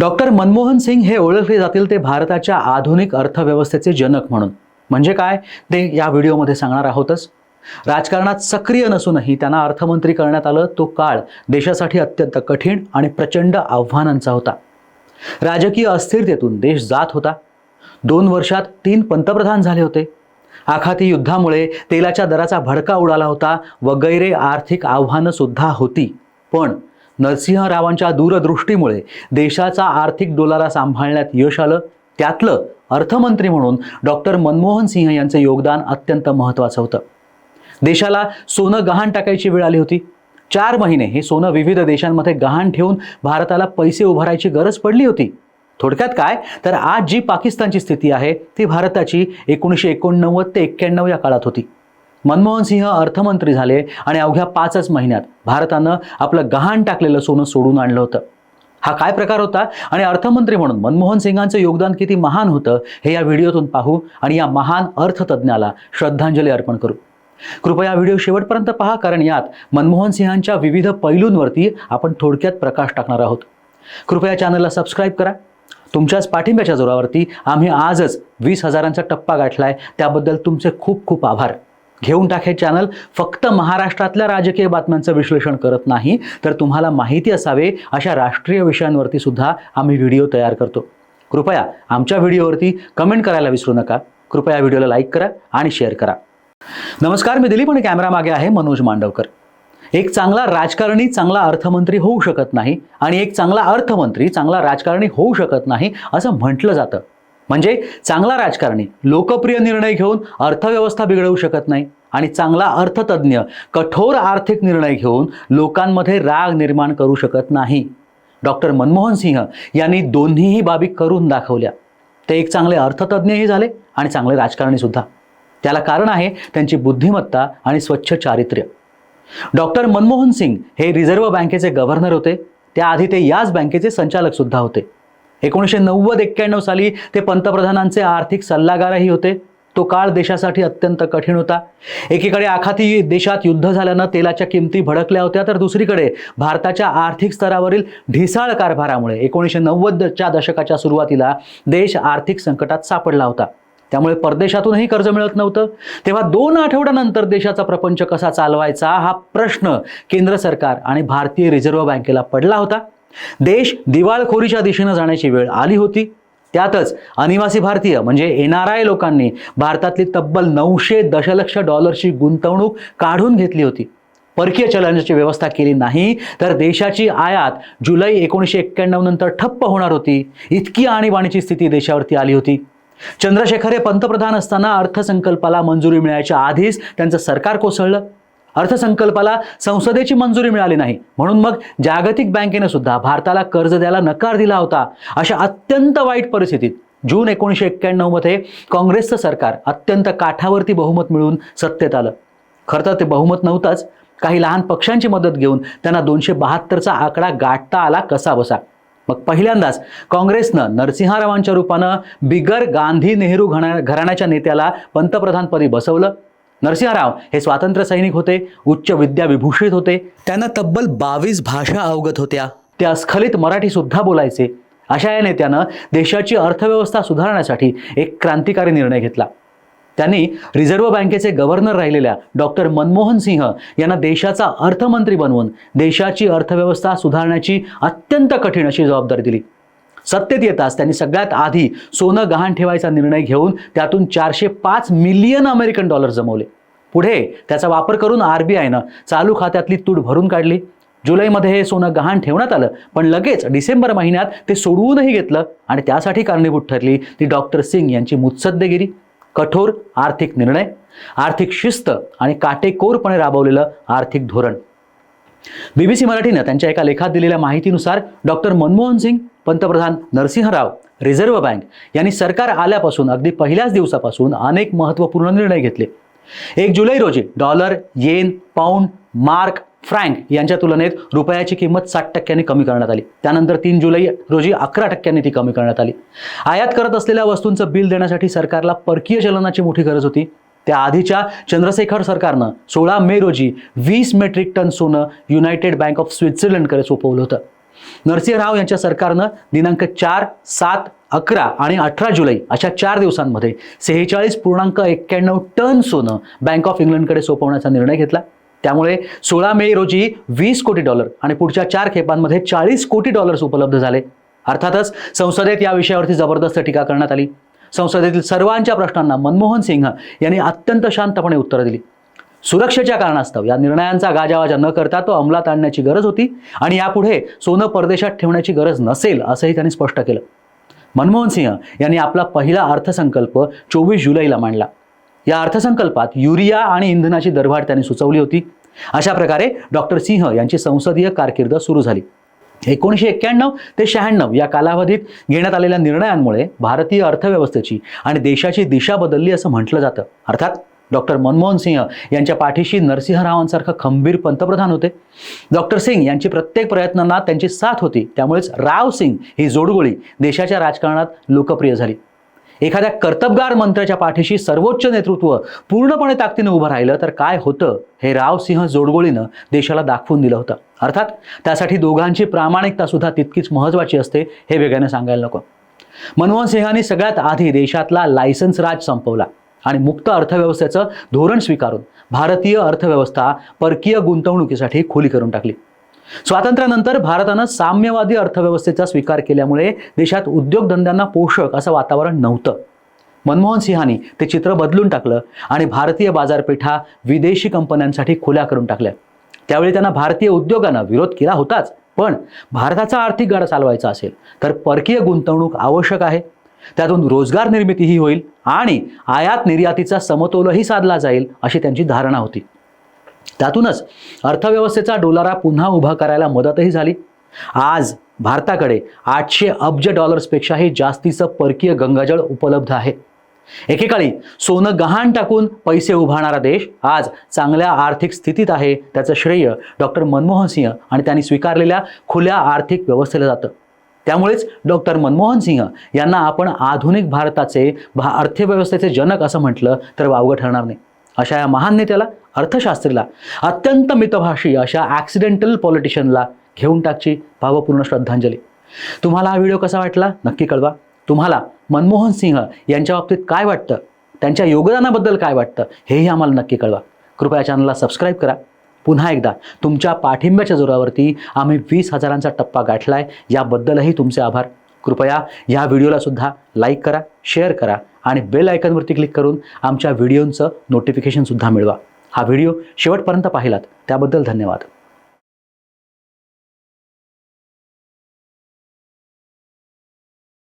Doctor Manmohan Singh हे ओळखले जातील ते भारताच्या आधुनिक अर्थव्यवस्थेचे जनक म्हणून. म्हणजे काय? ते या व्हिडिओमध्ये सांगणार आहोतच. राजकारणात सक्रिय नसूनही त्यांना अर्थमंत्री करण्यात आलं तो काळ देशासाठी अत्यंत कठीण आणि प्रचंड आव्हानांचा होता. राजकीय अस्थिरतेतून देश जात होता. दोन वर्षात तीन पंतप्रधान झाले होते. आखाती युद्धामुळे तेलाच्या दराचा भडका उडाला होता वगैरे आर्थिक आव्हानं सुद्धा होती. पण नरसिंहरावांच्या दूरदृष्टीमुळे देशाचा आर्थिक डोलारा सांभाळण्यात यश आलं. त्यातलं अर्थमंत्री म्हणून डॉक्टर मनमोहन सिंह यांचं योगदान अत्यंत महत्त्वाचं होतं. देशाला सोनं गहाण टाकायची वेळ आली होती. चार महिने हे सोनं विविध देशांमध्ये गहाण ठेवून भारताला पैसे उभारायची गरज पडली होती. थोडक्यात काय? तर आज जी पाकिस्तानची स्थिती आहे ती भारताची एकोणीसशे एकोणनव्वद ते एक्क्याण्णव या काळात होती. मनमोहन सिंह अर्थमंत्री झाले आणि अवघ्या पाचच महिन्यात भारतानं आपलं गहाण टाकलेलं सोनं सोडून आणलं होतं. हा काय प्रकार होता? आणि अर्थमंत्री म्हणून मनमोहन सिंगांचं योगदान किती महान होतं हे या व्हिडिओतून पाहू आणि या महान अर्थतज्ज्ञाला श्रद्धांजली अर्पण करू. कृपया व्हिडिओ शेवटपर्यंत पहा कारण यात मनमोहन सिंहांच्या विविध पैलूंवरती आपण थोडक्यात प्रकाश टाकणार आहोत. कृपया चॅनलला सबस्क्राईब करा. तुमच्याच पाठिंब्याच्या जोरावरती आम्ही आजच वीस हजारांचा टप्पा गाठलाय. त्याबद्दल तुमचे खूप खूप आभार. घेऊन टाक हे चॅनल फक्त महाराष्ट्रातल्या राजकीय बातम्यांचं विश्लेषण करत नाही. तर तुम्हाला माहिती असावे अशा राष्ट्रीय विषयांवरती सुद्धा आम्ही व्हिडिओ तयार करतो. कृपया आमच्या व्हिडिओवरती कमेंट करायला विसरू नका. कृपया व्हिडिओला लाईक करा आणि शेअर करा. नमस्कार मी दिलीप आणि कॅमेरा मागे आहे मनोज मांडवकर. एक चांगला राजकारणी चांगला अर्थमंत्री होऊ शकत नाही आणि एक चांगला अर्थमंत्री चांगला राजकारणी होऊ शकत नाही असं म्हटलं जातं. म्हणजे चांगला राजकारणी लोकप्रिय निर्णय घेऊन अर्थव्यवस्था बिघडवू शकत नाही आणि चांगला अर्थतज्ज्ञ कठोर आर्थिक निर्णय घेऊन लोकांमध्ये राग निर्माण करू शकत नाही. डॉक्टर मनमोहन सिंह यांनी दोन्हीही बाबी करून दाखवल्या. ते एक चांगले अर्थतज्ज्ञही झाले आणि चांगले राजकारणीसुद्धा त्याला कारण आहे त्यांची बुद्धिमत्ता आणि स्वच्छ चारित्र्य. डॉक्टर मनमोहन सिंग हे रिझर्व्ह बँकेचे गव्हर्नर होते. त्याआधी ते याच बँकेचे संचालक सुद्धा होते. एकोणीसशे नव्वद एक्क्याण्णव साली ते पंतप्रधानांचे आर्थिक सल्लागारही होते. तो काळ देशासाठी अत्यंत कठीण होता. एकीकडे आखाती देशात युद्ध झाल्यानं तेलाच्या किमती भडकल्या होत्या तर दुसरीकडे भारताच्या आर्थिक स्तरावरील ढिसाळ कारभारामुळे एकोणीसशे नव्वदच्या दशकाच्या सुरुवातीला देश आर्थिक संकटात सापडला होता. त्यामुळे परदेशातूनही कर्ज मिळत नव्हतं. तेव्हा दोन आठवड्यानंतर देशाचा प्रपंच कसा चालवायचा हा प्रश्न केंद्र सरकार आणि भारतीय रिझर्व्ह बँकेला पडला होता. देश दिवाळखोरीच्या दिशेनं जाण्याची वेळ आली होती. त्यातच अनिवासी भारतीय म्हणजे एन आर आय लोकांनी भारतातली तब्बल नऊशे दशलक्ष डॉलरची गुंतवणूक काढून घेतली होती. परकीय चलनाची व्यवस्था केली नाही तर देशाची आयात जुलै एकोणीसशे एक्क्याण्णव नंतर ठप्प होणार होती. इतकी आणीबाणीची स्थिती देशावरती आली होती. चंद्रशेखर हे पंतप्रधान असताना अर्थसंकल्पाला मंजुरी मिळायच्या आधीच त्यांचं सरकार कोसळलं. अर्थसंकल्पाला संसदेची मंजुरी मिळाली नाही. म्हणून मग जागतिक बँकेने सुद्धा भारताला कर्ज द्यायला नकार दिला होता. अशा अत्यंत वाईट परिस्थितीत जून एकोणीसशे एक्क्याण्णवमध्ये काँग्रेसचं सरकार अत्यंत काठावरती बहुमत मिळवून सत्तेत आलं. खरं तर ते बहुमत नव्हतंच. काही लहान पक्षांची मदत घेऊन त्यांना दोनशे बहात्तरचा आकडा गाठता आला कसा बसा. मग पहिल्यांदाच काँग्रेसनं नरसिंहरावांच्या रूपानं बिगर गांधी नेहरू घणा घराण्याच्या नेत्याला पंतप्रधानपदी बसवलं. नरसिंहराव हे स्वातंत्र्य सैनिक होते उच्च विद्याविभूषित होते. त्यांना तब्बल बावीस भाषा अवगत होत्या. ते अस्खलित मराठी सुद्धा बोलायचे. अशा या नेत्यानं देशाची अर्थव्यवस्था सुधारण्यासाठी एक क्रांतिकारी निर्णय घेतला. त्यांनी रिझर्व्ह बँकेचे गव्हर्नर राहिलेल्या डॉक्टर मनमोहन सिंह यांना देशाचा अर्थमंत्री बनवून देशाची अर्थव्यवस्था सुधारण्याची अत्यंत कठीण अशी जबाबदारी दिली. सत्तेत येताच त्यांनी सगळ्यात आधी सोनं गहाण ठेवायचा निर्णय घेऊन त्यातून चारशे पाच मिलियन अमेरिकन डॉलर जमवले. पुढे त्याचा वापर करून आर बी आयनं चालू खात्यातली तूट भरून काढली. जुलैमध्ये हे सोनं गहाण ठेवण्यात आलं पण लगेच डिसेंबर महिन्यात ते सोडवूनही घेतलं आणि त्यासाठी कारणीभूत ठरली ती डॉक्टर सिंग यांची मुत्सद्देगिरी. कठोर आर्थिक निर्णय आर्थिक शिस्त आणि काटेकोरपणे राबवलेलं आर्थिक धोरण. बीबीसी मराठीनं त्यांच्या एका लेखात दिलेल्या माहितीनुसार डॉक्टर मनमोहन सिंग पंतप्रधान नरसिंहराव रिझर्व्ह बँक यांनी सरकार आल्यापासून अगदी पहिल्याच दिवसापासून अनेक महत्त्वपूर्ण निर्णय घेतले. एक जुलै रोजी dollar yen pound mark franc यांच्या तुलनेत रुपयाची किंमत साठ टक्क्यांनी कमी करण्यात आली. त्यानंतर तीन जुलै रोजी अकरा टक्क्यांनी ती कमी करण्यात आली. आयात करत असलेल्या वस्तूंचं बिल देण्यासाठी सरकारला परकीय चलनाची मोठी गरज होती. त्या आधीच्या चंद्रशेखर सरकारनं सोळा मे रोजी वीस मेट्रिक टन सोनं युनायटेड बँक ऑफ स्वित्झर्लंडकडे सोपवलं होतं. नरसिंह राव यांच्या सरकारनं दिनांक चार सात अकरा आणि अठरा जुलै अशा चार दिवसांमध्ये सेहेचाळीस पूर्णांक एक्क्याण्णव टन सोनं बँक ऑफ इंग्लंडकडे सोपवण्याचा निर्णय घेतला. त्यामुळे सोळा मे रोजी वीस कोटी डॉलर आणि पुढच्या चार खेपांमध्ये चाळीस कोटी डॉलर्स उपलब्ध झाले. अर्थातच संसदेत या विषयावरती जबरदस्त टीका करण्यात आली. संसदेतील सर्वांच्या प्रश्नांना मनमोहन सिंह यांनी अत्यंत शांतपणे उत्तरं दिली. सुरक्षेच्या कारणास्तव. या निर्णयांचा गाजावाजा न करता तो अंमलात आणण्याची गरज होती आणि यापुढे सोनं परदेशात ठेवण्याची गरज नसेल असंही त्यांनी स्पष्ट केलं. मनमोहन सिंह यांनी आपला पहिला अर्थसंकल्प चोवीस जुलैला मांडला. या अर्थसंकल्पात युरिया आणि इंधनाची दरवाढ त्यांनी सुचवली होती. अशा प्रकारे डॉक्टर सिंह यांची संसदीय कारकीर्द सुरू झाली. एकोणीसशे एक्क्याण्णव ते शहाण्णव या कालावधीत घेण्यात आलेल्या निर्णयांमुळे भारतीय अर्थव्यवस्थेची आणि देशाची दिशा बदलली असं म्हटलं जातं. अर्थात डॉक्टर मनमोहन सिंह यांच्या पाठीशी नरसिंहरावांसारखं खंबीर पंतप्रधान होते. डॉक्टर सिंग यांची प्रत्येक प्रयत्नांना त्यांची साथ होती. त्यामुळेच राव सिंग ही जोडगोळी देशाच्या राजकारणात लोकप्रिय झाली. एखाद्या कर्तबगार मंत्र्याच्या पाठीशी सर्वोच्च नेतृत्व पूर्णपणे ताकदीनं उभं राहिलं तर काय होतं हे रावसिंह जोडगोळीनं देशाला दाखवून दिलं होतं. अर्थात त्यासाठी दोघांची प्रामाणिकता सुद्धा तितकीच महत्त्वाची असते हे वेगाने सांगायला नको. मनमोहन सिंहांनी सगळ्यात आधी देशातला लायसन्स राज संपवला. आणि मुक्त अर्थव्यवस्थेचं धोरण स्वीकारून भारतीय अर्थव्यवस्था परकीय गुंतवणुकीसाठी खुली करून टाकली. स्वातंत्र्यानंतर भारतानं साम्यवादी अर्थव्यवस्थेचा स्वीकार केल्यामुळे देशात उद्योगधंद्यांना पोषक असं वातावरण नव्हतं. मनमोहन सिंहानी ते चित्र बदलून टाकलं आणि भारतीय बाजारपेठा विदेशी कंपन्यांसाठी खुल्या करून टाकल्या. त्यावेळी त्यांना भारतीय उद्योगानं विरोध केला होताच पण भारताचा आर्थिक गाडा चालवायचा असेल तर परकीय गुंतवणूक आवश्यक आहे. त्यातून रोजगार निर्मितीही होईल आणि आयात निर्यातीचा समतोलही साधला जाईल अशी त्यांची धारणा होती. त्यातूनच अर्थव्यवस्थेचा डोलारा पुन्हा उभा करायला मदतही झाली. आज भारताकडे आठशे अब्ज डॉलर्सपेक्षाही जास्तीचं परकीय गंगाजळ उपलब्ध आहे. एकेकाळी सोनं गहाण टाकून पैसे उभारणारा देश आज चांगल्या आर्थिक स्थितीत आहे त्याचं श्रेय डॉक्टर मनमोहन सिंह आणि त्यांनी स्वीकारलेल्या खुल्या आर्थिक व्यवस्थेला जातं. त्यामुळेच डॉक्टर मनमोहन सिंह यांना आपण आधुनिक भारताचे भा अर्थव्यवस्थेचे जनक असं म्हटलं तर वावगं ठरणार नाही. अशा या महान नेत्याला अर्थशास्त्रीला अत्यंत मितभाषी अशा ॲक्सिडेंटल पॉलिटिशियनला घेऊन टाकची भावपूर्ण श्रद्धांजली. तुम्हाला हा व्हिडिओ कसा वाटला? नक्की कळवा. तुम्हाला मनमोहन सिंह यांच्या बाबतीत काय वाटतं? त्यांच्या योगदानाबद्दल काय वाटतं? हेही आम्हाला नक्की कळवा. कृपया चॅनलला सबस्क्राईब करा. पुन्हा एकदा तुमच्या पाठिंब्याच्या जोरावरती आम्ही वीस हजारांचा टप्पा गाठलाय याबद्दलही तुमचे आभार. कृपया या व्हिडिओला सुद्धा लाईक करा शेअर करा आणि बेल आयकनवरती क्लिक करून आमच्या व्हिडिओंचं नोटिफिकेशनसुद्धा मिळवा. हा व्हिडिओ शेवटपर्यंत पाहिलात त्याबद्दल धन्यवाद.